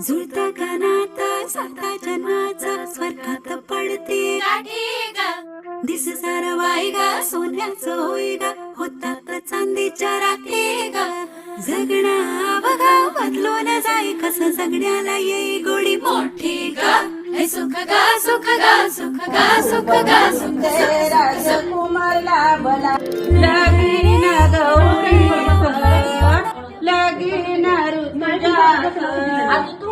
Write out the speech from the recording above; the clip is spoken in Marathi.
जुळता कानात साता जन्माचा स्वर्गात पडते. दिस सार ग सोन्याचं होई ग होतात चांदीच्या राखे ग. जगणं बघा बदलून जाई कसं जगण्याला येई गोडी मोठी ग. हे सुख ग सुख ग सुख ग सुख ग सुख राजकुमारला बला. लगीन गौरी Ah, tú